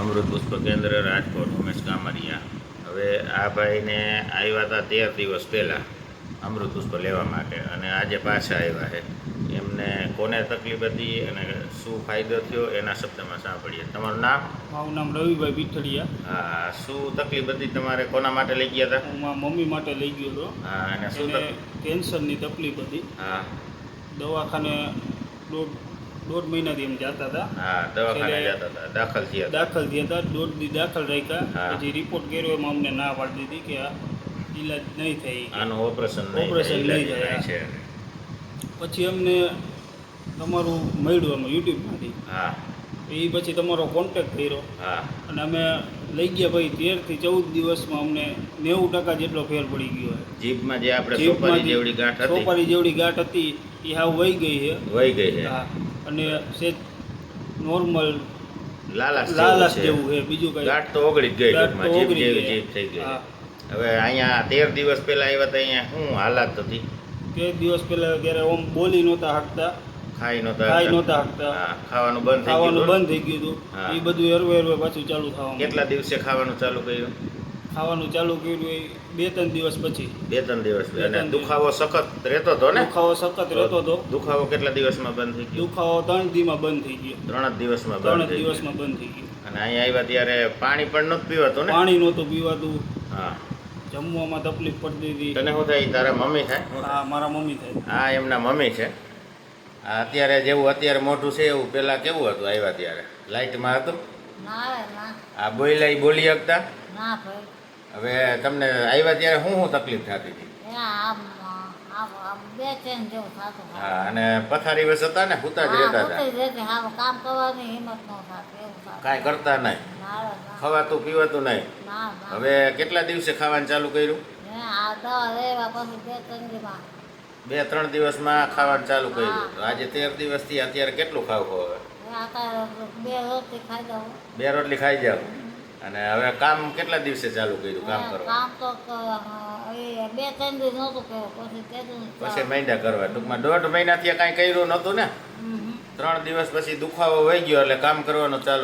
અમૃત પુષ્પ કેન્દ્ર રાજકોટ ઉમેશ કામરિયા. હવે આ ભાઈને આવ્યા હતા તેર દિવસ પહેલાં અમૃત પુષ્પ લેવા માટે અને આજે પાછા આવ્યા છે એમને કોને તકલીફ હતી અને શું ફાયદો થયો એના શબ્દમાં સાંભળીએ. તમારું નામ? મારું નામ રવિભાઈ પીઠડિયા હા શું તકલીફ હતી તમારે? કોના માટે લઈ ગયા હતા હું મારા મમ્મી માટે લઈ ગયો હતો. હા અને શું કેન્સરની તકલીફ હતી. હા. દવાખાને દોઢ દોઢ મહિનાથી એમ જતા હતા. હા દવાખાને જતા હતા દાખલ થયા દાખલ થયા હતા દોઢ દી દાખલ રાખ્યા. પછી રિપોર્ટ કર્યો એમાં અમને ના પાડી દીધી કે આ ઈલાજ નહીં થાય. આનું ઓપરેશન ઓપરેશન નહીં થાય છે. પછી અમને તમારું મળ્યું અમે યુટ્યુબમાંથી હા. એ પછી તમારો કોન્ટેક્ટ કર્યો. હા. અને અમે લઈ ગયા ભાઈ તેરથી ચૌદ દિવસમાં અમને નેવું ટકા જેટલો ફેર પડી ગયો જીપમાં જે આપણે સોપારી જેવડી ગાંઠ હતી. સોપારી જેવડી ગાંઠ હતી એ હાવ વહી ગઈ છે. વહી ગઈ છે. અને સેજ નોર્મલ લાલાશ લાલાસ જેવું છે બીજું કઈ. ગાંઠ તો ઓગળી જ ગઈ તો જીભ જેવી. જીભ થઈ ગઈ. હવે અહીંયા તેર દિવસ પહેલા આવ્યા હતા અહીંયા શું હાલાત હતી? તેર દિવસ પહેલા ત્યારે ઓમ બોલી નહોતા હાંકતા. ખાઈ નહોતા. ખાઈ. નહોતા ખાવાનું બંધ થઈ ખાવાનું બંધ થઈ ગયું હતું. એ બધું હરવે હરવે પાછું ચાલુ થવાનું. કેટલા દિવસે ખાવાનું ચાલુ કર્યું? ખાવાનું ચાલુ કર્યું બે ત્રણ દિવસ પછી. બે ત્રણ દિવસ. અને દુખાવો સખત રહેતો હતો ને? દુખાવો સખત રહેતો હતો. દુખાવો કેટલા દિવસમાં બંધ થઈ ગયો? દુખાવો ત્રણ દીમાં બંધ થઈ ગયો. ત્રણ જ દિવસમાં ત્રણ જ દિવસમાં બંધ થઈ ગયું. અને અહીંયા આવ્યા ત્યારે પાણી પણ નહોતું પીવાતું ને? પાણી નહોતું પીવાતું. હા. જમવામાં તકલીફ પડતી હતી તને શું થાય? તારા મમ્મી થાય? હા મારા મમ્મી થાય. આ એમના મમ્મી છે. અત્યારે જેવું અત્યારે મોઢું છે એવું પેલા કેવું હતું આવ્યા ત્યારે? લાઇટમાં હતું? આ બોલ્યા બોલી શકતા હવે તમને આવ્યા ત્યારે શું શું તકલીફ થતી હતી? હા અને પથારી વસ હતા ને? હુતા જ રહેતા હતા? કાંઈ કરતા નહીં? ખવાતું પીવાતું નહીં? હવે કેટલા દિવસે ખાવાનું ચાલુ કર્યું? બે ત્રણ દિવસમાં ખાવાનું ચાલુ કર્યું. આજે તેર દિવસથી અત્યારે કેટલું ખાવું હવે? બે રોટલી ખાઈ જાવ અને હવે કામ કેટલા દિવસે ચાલુ કર્યું કામ કરવા? પછી મહિના કરવા. ટૂંકમાં દોઢ મહિનાથી કાંઈ કર્યું નહોતું ને. ત્રણ દિવસ પછી દુખાવો વહી ગયો એટલે કામ કરવાનું ચાલુ